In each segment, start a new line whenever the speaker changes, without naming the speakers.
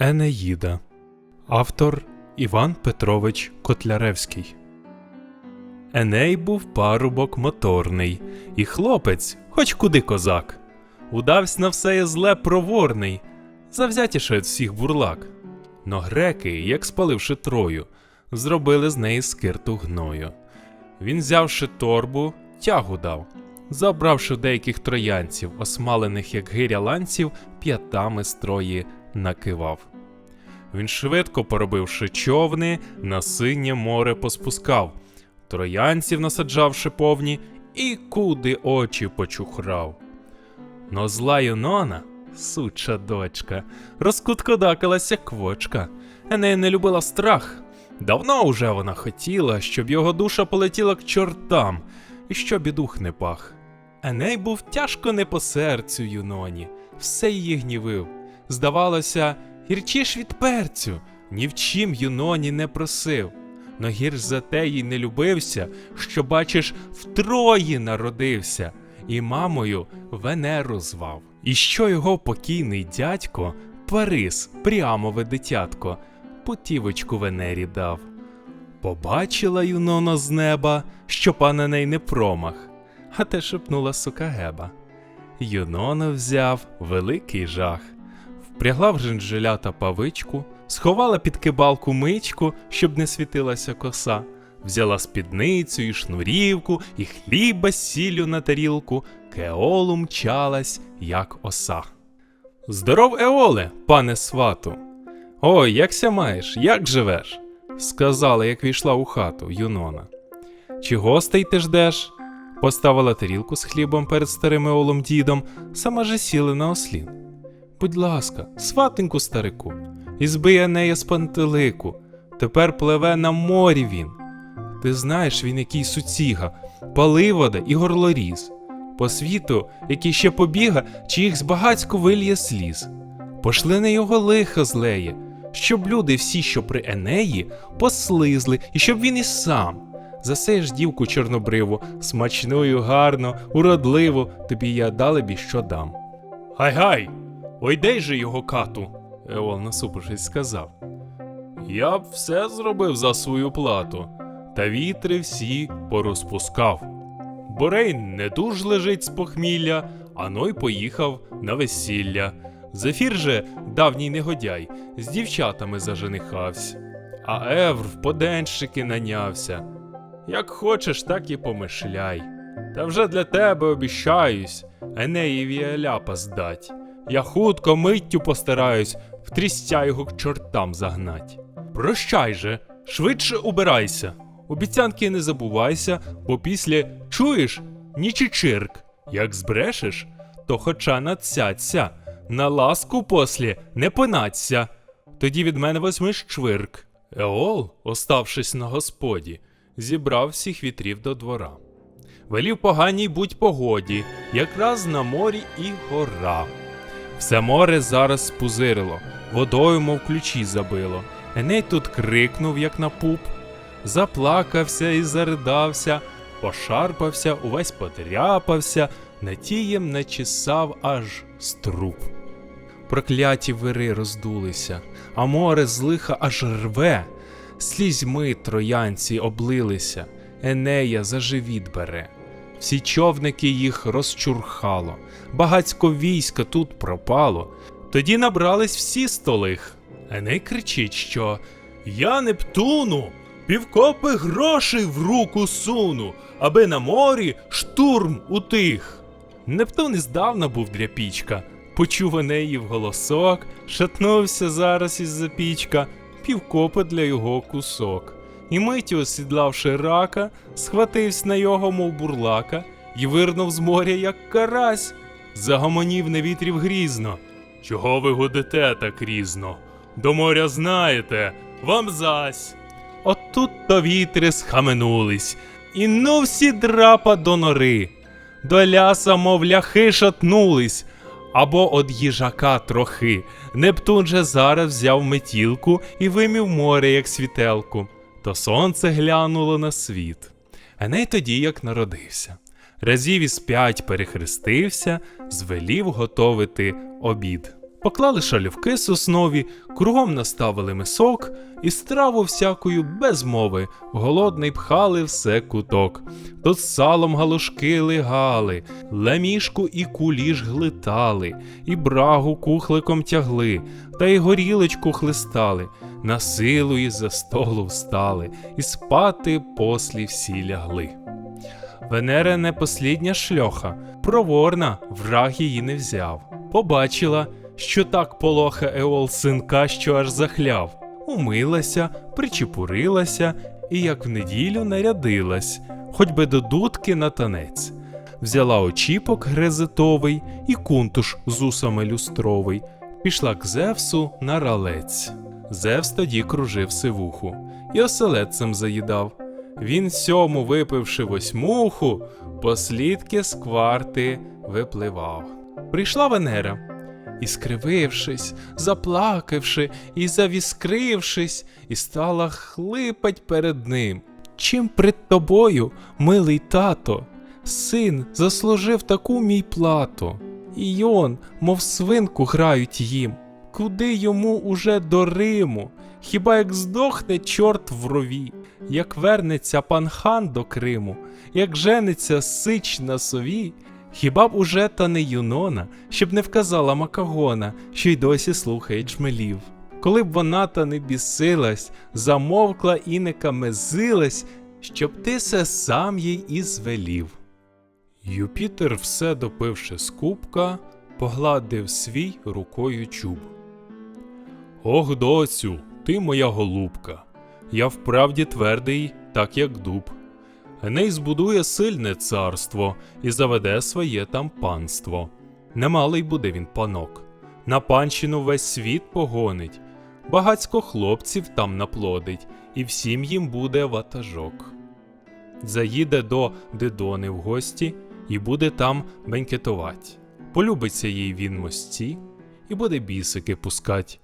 Енеїда. Автор Іван Петрович Котляревський. Еней був парубок моторний, і хлопець, хоч куди козак. Удавсь на все є зле проворний, завзятіше від всіх бурлак. Но греки, як спаливши трою, зробили з неї скирту гною. Він, взявши торбу, тягу дав, забравши деяких троянців, осмалених, як гиря ланців, п'ятами строї накивав. Він швидко поробивши човни, на синє море поспускав, троянців насаджавши повні, і куди очі почухрав. Но зла Юнона, суча дочка, розкуткодакалася квочка. Енея не любила страх. Давно уже вона хотіла, щоб його душа полетіла к чортам, і щоб і дух не пах. Еней був тяжко не по серцю Юноні, все її гнівив. Здавалося, гірчіш від перцю, ні в чим Юноні не просив. Но гірш за те їй не любився, що, бачиш, втрої народився, і мамою Венеру звав. І що його покійний дядько, Парис, прямове дитятко, путівочку Венері дав. Побачила Юнона з неба, що пана ней не промах, а те шепнула сука Геба. Юнона взяв великий жах, впрягла в жинжелята павичку, сховала під кибалку мичку, щоб не світилася коса, взяла спідницю і шнурівку, і хліба з сіллю на тарілку, кеолу мчалась, як оса. Здоров, Еоле, пане свату. Ой, якся маєш, як живеш? сказала, як війшла у хату Юнона. Чи гостей ти ждеш? Поставила тарілку з хлібом перед старим Еолом дідом, сама же сіли на ослін. Будь ласка, сватеньку старику, і збиє нея з пантелику. Тепер пливе на морі він. Ти знаєш, він який суціга, паливода і горлоріз. По світу, який ще побіга, чи їх збагацько вильє сліз. Пошли на його лиха злеє, щоб люди всі, що при Енеї, послизли, і щоб він і сам. За це ж дівку чорнобриву, смачною, гарно, уродливу, тобі я далебі що дам. Гай гай, ойдей же його кату, Еол насупившись сказав. Я б все зробив за свою плату, та вітри всі порозпускав. Борей не дуж лежить з похмілля, а ной поїхав на весілля. Зефір же, давній негодяй, з дівчатами заженихався, а Евр в поденщики нанявся. Як хочеш, так і помишляй. Та вже для тебе обіщаюсь, Енеєві Аляпа здать. Я хутко миттю постараюсь в трістя його к чортам загнать. Прощай же, швидше убирайся. Обіцянки не забувайся, бо після чуєш нічичирк. Як збрешеш, то хоча надсяться, на ласку послі не пинаться. Тоді від мене возьмеш чвирк. Еол, оставшись на господі, зібрав всіх вітрів до двора. Велів поганій будь погоді, якраз на морі і гора. Все море зараз спузирило, водою, мов ключі забило. Еней тут крикнув, як на пуп, заплакався і заридався, пошарпався, увесь подряпався, натієм начесав аж струп. Прокляті вири роздулися, а море з лиха аж рве, слізьми троянці облилися, Енея за живіт бере. Всі човники їх розчурхало, багацько війська тут пропало. Тоді набрались всі столих. Еней кричить, що Я Нептуну, півкопи грошей в руку суну, аби на морі штурм утих. Нептун іздавна був дряпічка, почув Енеїв голосок, шатнувся зараз із-за пічка, півкопа для його кусок. І миттю осідлавши рака, схватився на його, мов бурлака, і вирнув з моря, як карась. Загомонів на вітрів грізно. Чого ви гудите так різно? До моря знаєте, вам зась. От тут то вітри схаменулись, і ну всі драпа до нори. До ляса, мов ляхи, шатнулись, або од їжака трохи. Нептун же зараз взяв метілку і вимів море, як світелку. То сонце глянуло на світ. Еней тоді як народився. Разів із п'ять перехрестився, звелів готовити обід. Поклали шалівки соснові, кругом наставили мисок, і страву всякою без мови, в голодний пхали все куток. Тут з салом галушки лигали, лемішку і куліш глитали, і брагу кухликом тягли, та й горілочку хлистали, на силу із за столу встали, і спати послі всі лягли. Венера не послідня шльоха, проворна, враг її не взяв. Побачила, що так полоха Еол синка, що аж захляв. Умилася, причепурилася і як в неділю нарядилась, хоч би до дудки на танець. Взяла очіпок грезитовий і кунтуш з усами люстровий, пішла к Зевсу на ралець. Зевс тоді кружив сивуху і оселедцем заїдав. Він сьому, випивши восьмуху, послідки з кварти випливав. Прийшла Венера, і скривившись, заплакавши і завіскрившись, і стала хлипать перед ним. Чим пред тобою, милий тато, син заслужив таку мій плату, і йон, мов свинку грають їм. Куди йому уже до Риму? Хіба як здохне чорт в рові, як вернеться пан хан до Криму, як жениться сич на сові, хіба б уже та не Юнона, щоб не вказала Макагона, що й досі слухає джмелів. Коли б вона та не бісилась, замовкла і не камезилась, щоб ти се сам їй і звелів. Юпітер, все допивши з кубка, погладив свій рукою чуб. Ох, доцю, ти моя голубка, я вправді твердий, так як дуб. Еней збудує сильне царство і заведе своє там панство. Немалий буде він панок. На панщину весь світ погонить, багацько хлопців там наплодить, і всім їм буде ватажок. Заїде до Дидони в гості і буде там бенкетовать. Полюбиться їй він мості і буде бісики пускать.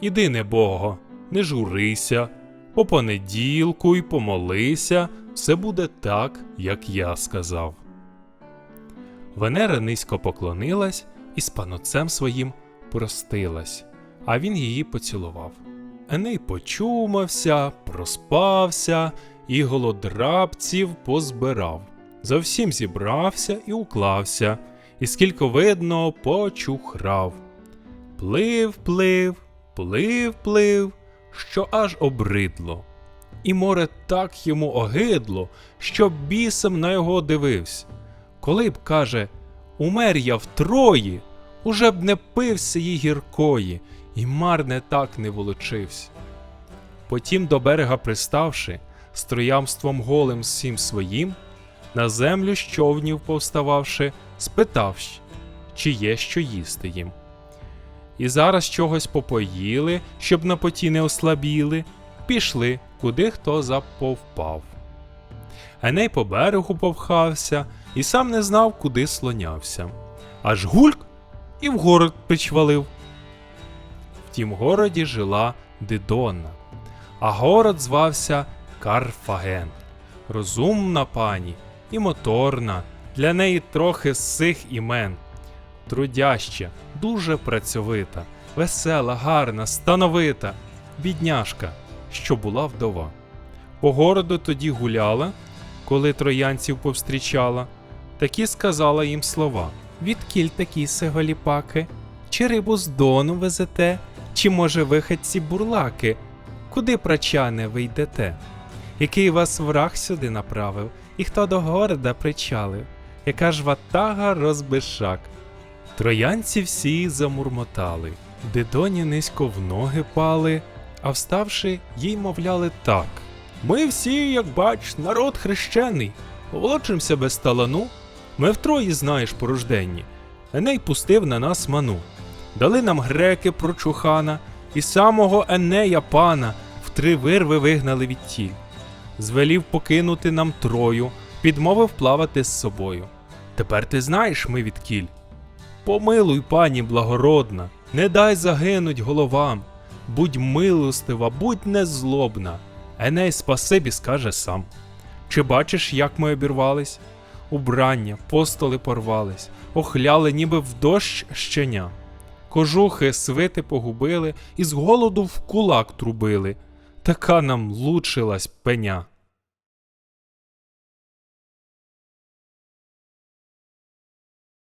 Іди, небого, не журися, по понеділку й помолися, все буде так, як я сказав. Венера низько поклонилась і з панотцем своїм простилась, а він її поцілував. Еней почумався, проспався і голодрабців позбирав. Зовсім зібрався і уклався, і скільки видно почухрав. Плив, плив, плив, плив, що аж обридло. І море так йому огидло, що бісом на його дивився. Коли б, каже, умер я втрої, уже б не пився їй гіркої, і марне так не волочився. Потім до берега приставши, з троямством голим всім своїм, на землю з човнів повстававши, спитав, чи є що їсти їм. І зараз чогось попоїли, щоб на поті не ослабіли, пішли, куди хто заповпав. Еней по берегу повхався і сам не знав, куди слонявся. Аж гульк і в город причвалив. В тім городі жила Дидона, а город звався Карфаген. Розумна пані і моторна, для неї трохи з цих імен. Трудяща, дуже працьовита, весела, гарна, становита, бідняшка, що була вдова. По городу тоді гуляла, коли троянців повстрічала, такі сказала їм слова. Відкіль такі сеголіпаки? Чи рибу з дону везете, чи, може, виходці бурлаки? Куди, прачане, ви йдете? Який вас враг сюди направив, і хто до города причалив? Яка ж ватага розбишак? Троянці всі замурмотали, Дидоні низько в ноги пали, а вставши, їй мовляли так. Ми всі, як бач, народ хрещений, волочимся без талану. Ми втрої, знаєш, порожденні. Еней пустив на нас ману. Дали нам греки прочухана, і самого Енея пана в три вирви вигнали від тіль. Звелів покинути нам трою, підмовив плавати з собою. Тепер ти знаєш ми від кіль. Помилуй, пані благородна, не дай загинуть головам. Будь милостива, будь незлобна. Еней спасибі скаже сам. Чи бачиш, як ми обірвались? Убрання, постоли порвались, охляли, ніби в дощ щеня. Кожухи свити погубили і з голоду в кулак трубили. Така нам лучилась пеня.